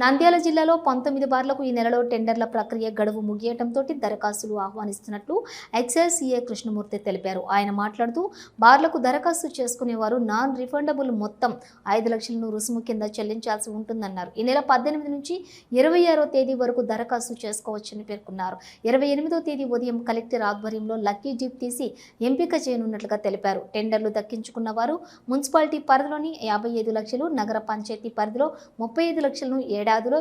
నంద్యాల జిల్లాలో పంతొమ్మిది బార్లకు ఈ నెలలో టెండర్ల ప్రక్రియ గడువు ముగియటంతో దరఖాస్తులు ఆహ్వానిస్తున్నట్లు ఎక్సైజ్ సీఏ కృష్ణమూర్తి తెలిపారు. ఆయన మాట్లాడుతూ బార్లకు దరఖాస్తు చేసుకునేవారు నాన్ రిఫండబుల్ మొత్తం ఐదు లక్షలను రుసుము కింద చెల్లించాల్సి ఉంటుందన్నారు. ఈ నెల పద్దెనిమిది నుంచి ఇరవై ఆరో తేదీ వరకు దరఖాస్తు చేసుకోవచ్చని పేర్కొన్నారు. ఇరవై ఎనిమిదో తేదీ ఉదయం కలెక్టర్ ఆధ్వర్యంలో లక్కీ జీప్ తీసి ఎంపిక చేయనున్నట్లుగా తెలిపారు. టెండర్లు దక్కించుకున్న వారు మున్సిపాలిటీ పరిధిలోని యాభై ఐదు లక్షలు నగర పంచాయతీ పరిధిలో ముప్పై ఐదు లక్షలను ఏడాదిలో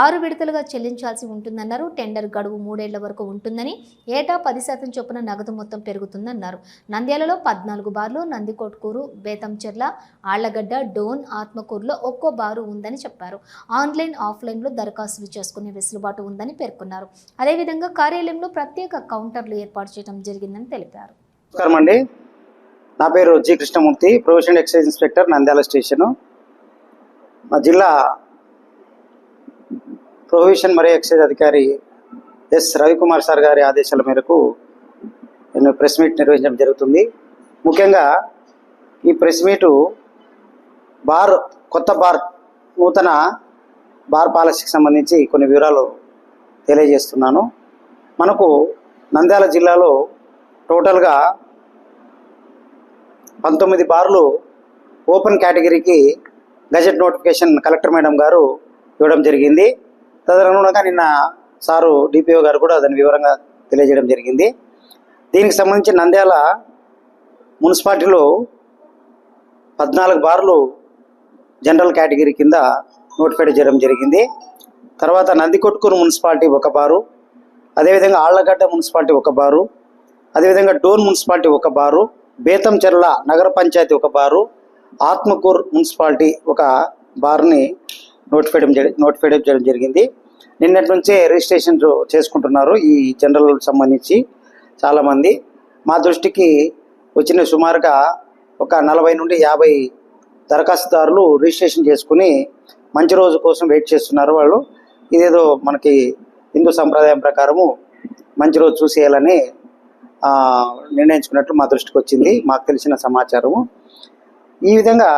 ఆరు విడతలుగా చెల్లించాల్సి ఉంటుందన్నారు. టెండర్ గడువు మూడేళ్ళ వరకు ఉంటుందని ఏటా పది శాతం చొప్పున నగదు మొత్తం పెరుగుతుందన్నారు. నంద్యాలలో పద్నాలుగు బార్లు నందికొట్కూరు బేతంచెర్ల ఆళ్ళగడ్డ డోన్ ఆత్మకూరులో ఒక్కో బారు ఉందని చెప్పారు. ఆన్లైన్ ఆఫ్లైన్లో దరఖాస్తులు చేసుకునే వెసులుబాటు ఉందని పేర్కొన్నారు. అదేవిధంగా కార్యాలయంలో ప్రత్యేక కౌంటర్లు ఏర్పాటు చేయడం జరిగిందని తెలిపారు. నమస్కారం అండి. నా పేరు G Krishnamurthy provision excise inspector Nandyal station. మా జిల్లా ప్రొహిబిషన్ మరియు ఎక్సైజ్ అధికారి ఎస్ రవికుమార్ సార్ గారి ఆదేశాల మేరకు నేను ప్రెస్ మీట్ నిర్వహించడం జరుగుతుంది. ముఖ్యంగా ఈ ప్రెస్ మీటు బార్ కొత్త బార్ నూతన బార్ పాలసీకి సంబంధించి కొన్ని వివరాలు తెలియజేస్తున్నాను. మనకు నంద్యాల జిల్లాలో టోటల్గా పంతొమ్మిది బార్లు ఓపెన్ కేటగిరీకి గజెట్ నోటిఫికేషన్ కలెక్టర్ మేడం గారు ఇవ్వడం జరిగింది. తదనుగుణంగా నిన్న సారు డిపిఓ గారు కూడా దాని వివరంగా తెలియజేయడం జరిగింది. దీనికి సంబంధించి నంద్యాల మున్సిపాలిటీలో పద్నాలుగు బార్లు జనరల్ కేటగిరీ కింద నోటిఫైడ్ చేయడం జరిగింది. తర్వాత నందికొట్కూరు మున్సిపాలిటీ ఒక బారు అదేవిధంగా ఆళ్ళగడ్డ మున్సిపాలిటీ ఒక బారు అదేవిధంగా డోన్ మున్సిపాలిటీ ఒక బారు బేతంచెర్ల నగర పంచాయతీ ఒక బారు ఆత్మకూర్ మున్సిపాలిటీ ఒక బార్ని నోటిఫైడ్ నోటిఫై చేయడం జరిగింది. నిన్నటి నుంచే రిజిస్ట్రేషన్ చేసుకుంటున్నారు ఈ జనరల్ సంబంధించి చాలామంది. మా దృష్టికి వచ్చిన సుమారుగా ఒక నలభై నుండి యాభై దరఖాస్తుదారులు రిజిస్ట్రేషన్ చేసుకుని మంచి రోజు కోసం వెయిట్ చేస్తున్నారు వాళ్ళు. ఇదేదో మనకి హిందూ సంప్రదాయం ప్రకారము మంచి రోజు చూసేయాలని నిర్ణయించుకున్నట్లు మా దృష్టికి వచ్చింది. మాకు తెలిసిన సమాచారము. ఈ విధంగా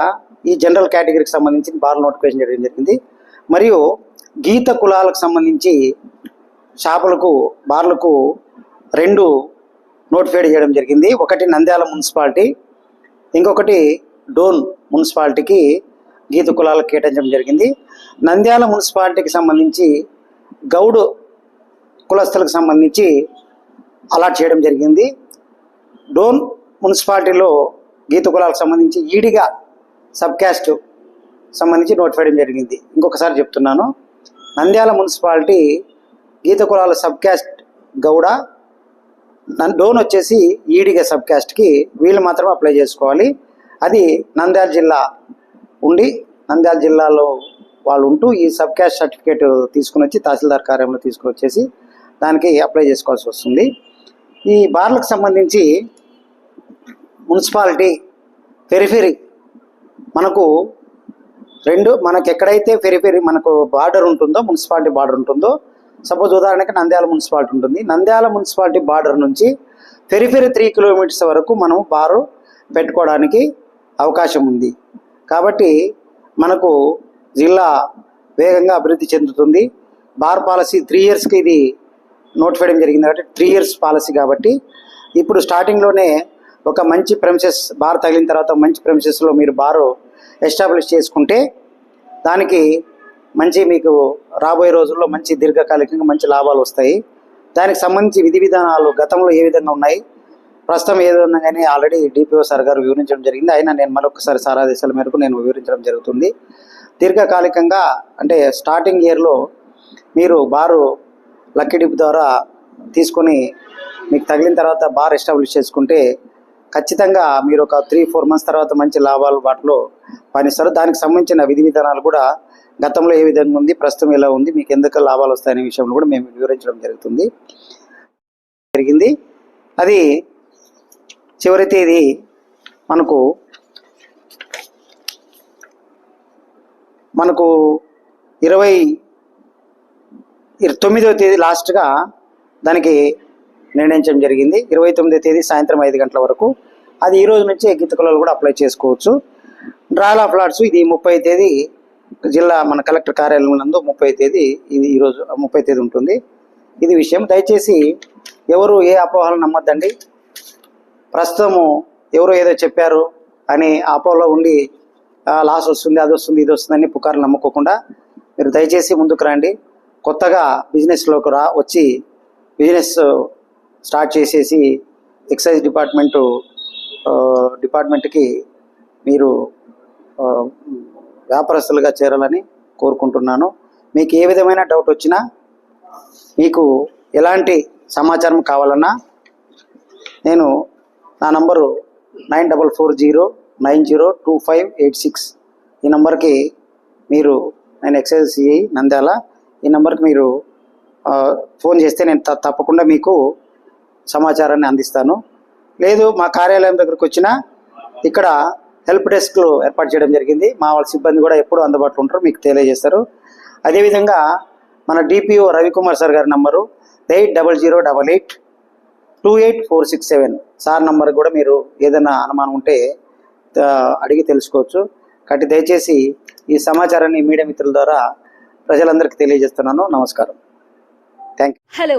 ఈ జనరల్ కేటగిరీకి సంబంధించి బార్ నోటిఫికేషన్ చేయడం జరిగింది. మరియు గీత కులాలకు సంబంధించి షాపులకు బార్లకు రెండు నోటిఫై చేయడం జరిగింది. ఒకటి నంద్యాల మున్సిపాలిటీ ఇంకొకటి డోన్ మున్సిపాలిటీకి గీత కులాలకు కేటాయించడం జరిగింది. నంద్యాల మున్సిపాలిటీకి సంబంధించి గౌడ్ కులస్తులకు సంబంధించి అలాట్ చేయడం జరిగింది. డోన్ మున్సిపాలిటీలో గీత కులాలకు సంబంధించి ఈడిగా సబ్కాస్ట్ సంబంధించి నోట్ వేయడం జరిగింది. ఇంకొకసారి చెప్తున్నాను. నంద్యాల మున్సిపాలిటీ గీత కులాల సబ్కాస్ట్ గౌడ నన్- డోన్ వచ్చేసి ఈడిగా సబ్కాస్ట్కి వీళ్ళు మాత్రం అప్లై చేసుకోవాలి. అది నంద్యాల జిల్లా ఉండి నంద్యాల జిల్లాలో వాళ్ళు ఉంటూ ఈ సబ్కాస్ట్ సర్టిఫికేట్ తీసుకుని వచ్చి తహసీల్దార్ కార్యంలో తీసుకుని వచ్చేసి దానికి అప్లై చేసుకోవాల్సి వస్తుంది. ఈ బార్లకు సంబంధించి మున్సిపాలిటీ పెరిఫెరీ మనకు రెండు మనకు ఎక్కడైతే పెరిఫెరీ మనకు బార్డర్ ఉంటుందో మున్సిపాలిటీ బార్డర్ ఉంటుందో సపోజ్ ఉదాహరణకి నంద్యాల మున్సిపాలిటీ ఉంటుంది. నంద్యాల మున్సిపాలిటీ బార్డర్ నుంచి పెరిఫెరీ త్రీ కిలోమీటర్స్ వరకు మనం బారు పెట్టుకోవడానికి అవకాశం ఉంది. కాబట్టి మనకు జిల్లా వేగంగా అభివృద్ధి చెందుతుంది. బార్ పాలసీ త్రీ ఇయర్స్కి ఇది నోటిఫైడం జరిగింది కాబట్టి త్రీ ఇయర్స్ పాలసీ కాబట్టి ఇప్పుడు స్టార్టింగ్లోనే ఒక మంచి ప్రెమిసెస్ బార్ తగిలిన తర్వాత మంచి ప్రెమిసెస్లో మీరు బారు ఎస్టాబ్లిష్ చేసుకుంటే దానికి మంచి మీకు రాబోయే రోజుల్లో మంచి దీర్ఘకాలికంగా మంచి లాభాలు వస్తాయి. దానికి సంబంధించి విధి విధానాలు గతంలో ఏ విధంగా ఉన్నాయి? ప్రస్తుతం ఏ కానీ ఆల్రెడీ డిపిఓ సార్ గారు వివరించడం జరిగింది. అయినా నేను మరొకసారి సారాదేశాల మేరకు నేను వివరించడం జరుగుతుంది. దీర్ఘకాలికంగా అంటే స్టార్టింగ్ ఇయర్లో మీరు బారు లక్కీ డిప్ ద్వారా తీసుకొని మీకు తగిలిన తర్వాత బార్ ఎస్టాబ్లిష్ చేసుకుంటే ఖచ్చితంగా మీరు ఒక త్రీ ఫోర్ మంత్స్ తర్వాత మంచి లాభాలు వాటిలో పనిస్తారు. దానికి సంబంధించిన విధి విధానాలు కూడా గతంలో ఏ విధంగా ఉంది ప్రస్తుతం ఎలా ఉంది మీకు ఎందుకు లాభాలు వస్తాయనే విషయంలో కూడా మేము వివరించడం జరుగుతుంది. జరిగింది. అది చివరి తేదీ మనకు మనకు ఇరవై తొమ్మిదవ తేదీ లాస్ట్గా దానికి నిర్ణయించడం జరిగింది. ఇరవై తొమ్మిదో తేదీ సాయంత్రం ఐదు గంటల వరకు. అది ఈ రోజు నుంచి గీత కులాలు కూడా అప్లై చేసుకోవచ్చు. డ్రాయల్ ఆఫ్ లాట్స్ ఇది ముప్పై తేదీ జిల్లా మన కలెక్టర్ కార్యాలయం నందు ముప్పై తేదీ ఇది ఈరోజు ముప్పై తేదీ ఉంటుంది. ఇది విషయం. దయచేసి ఎవరు ఏ అపోహలు నమ్మద్దండి? ప్రస్తుతము ఎవరో ఏదో చెప్పారు అని అపోహలో ఉండి లాస్ వస్తుంది అది వస్తుంది ఇది వస్తుందని పుకార్లు నమ్ముకోకుండా మీరు దయచేసి ముందుకు రండి. కొత్తగా బిజినెస్లోకి రా వచ్చి బిజినెస్ స్టార్ట్ చేసేసి ఎక్సైజ్ డిపార్ట్మెంటు డిపార్ట్మెంట్కి మీరు వ్యాపారస్తులుగా చేరాలని కోరుకుంటున్నాను. మీకు ఏ విధమైన డౌట్ వచ్చినా మీకు ఎలాంటి సమాచారం కావాలన్నా నేను నా number nine double four zero nine zero two five eight six. ఈ నంబర్కి మీరు నేను ఎక్సైజ్ సిఐ నంద్యాల ఈ నంబర్కి మీరు ఫోన్ చేస్తే నేను త- తప్పకుండా మీకు సమాచారాన్ని అందిస్తాను. లేదు మా కార్యాలయం దగ్గరకు వచ్చినా ఇక్కడ హెల్ప్ డెస్క్లు ఏర్పాటు చేయడం జరిగింది. మా వాళ్ళ సిబ్బంది కూడా ఎప్పుడూ అందుబాటులో ఉంటారు మీకు తెలియజేస్తారు. అదేవిధంగా మన డిపిఓ రవికుమార్ సార్ గారి number eight double zero double eight two eight four six seven. Sir number కూడా మీరు ఏదైనా అనుమానం ఉంటే అడిగి తెలుసుకోవచ్చు. కాబట్టి దయచేసి ఈ సమాచారాన్ని మీడియా మిత్రుల ద్వారా ప్రజలందరికీ తెలియజేస్తున్నాను. నమస్కారం. Thank hello